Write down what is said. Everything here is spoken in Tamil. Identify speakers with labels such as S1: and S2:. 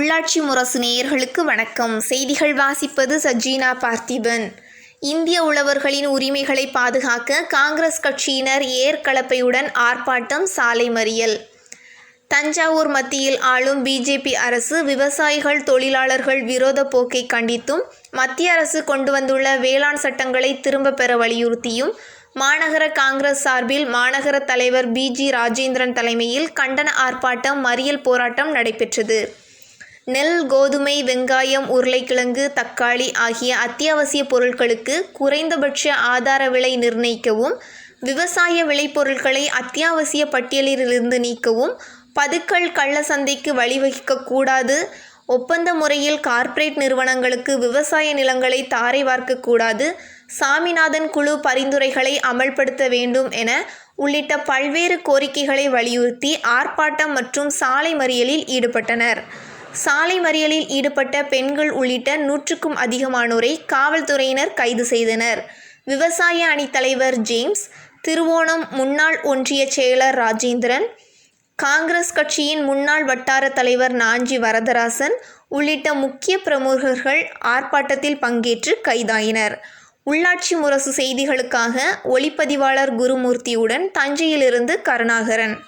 S1: உள்ளாட்சி முரசு நேயர்களுக்கு வணக்கம். செய்திகள் வாசிப்பது சஜீனா பார்த்திபன். இந்திய உழவர்களின் உரிமைகளை பாதுகாக்க காங்கிரஸ் கட்சியினர் ஏர்கலப்பையுடன் ஆர்ப்பாட்டம் சாலை மறியல். தஞ்சாவூர் மத்தியில் ஆளும் பிஜேபி அரசு விவசாயிகள் தொழிலாளர்கள் விரோத போக்கை கண்டித்தும் மத்திய அரசு கொண்டு வந்துள்ள வேளாண் சட்டங்களை திரும்ப பெற வலியுறுத்தியும் மாநகர காங்கிரஸ் சார்பில் மாநகர தலைவர் பிஜி ராஜேந்திரன் தலைமையில் கண்டன ஆர்ப்பாட்டம் மறியல் போராட்டம் நடைபெற்றது. நெல் கோதுமை வெங்காயம் உருளைக்கிழங்கு தக்காளி ஆகிய அத்தியாவசிய பொருட்களுக்கு குறைந்தபட்ச ஆதார விலை நிர்ணயிக்கவும் விவசாய விளைபொருட்களை அத்தியாவசிய பட்டியலிலிருந்து நீக்கவும் பதுக்கல் கள்ள சந்தைக்கு வழிவகுக்கக்கூடாது ஒப்பந்த முறையில் கார்ப்பரேட் நிறுவனங்களுக்கு விவசாய நிலங்களை தாரை வார்க்கக்கூடாது சாமிநாதன் குழு பரிந்துரைகளை அமல்படுத்த வேண்டும் என உள்ளிட்ட பல்வேறு கோரிக்கைகளை வலியுறுத்தி ஆர்ப்பாட்டம் மற்றும் சாலை மறியலில் ஈடுபட்டனர். சாலை மறியலில் ஈடுபட்ட பெண்கள் உள்ளிட்ட நூற்றுக்கும் அதிகமானோரை காவல்துறையினர் கைது செய்தனர். விவசாய அணித் தலைவர் ஜேம்ஸ் திருவோணம் முன்னாள் ஒன்றிய செயலர் ராஜேந்திரன் காங்கிரஸ் கட்சியின் முன்னாள் வட்டார தலைவர் நாஞ்சி வரதராசன் உள்ளிட்ட முக்கிய பிரமுகர்கள் ஆர்ப்பாட்டத்தில் பங்கேற்று கைதாயினர். உள்ளாட்சி முரசு செய்திகளுக்காக ஒளிப்பதிவாளர் குருமூர்த்தியுடன் தஞ்சையிலிருந்து கருணாகரன்.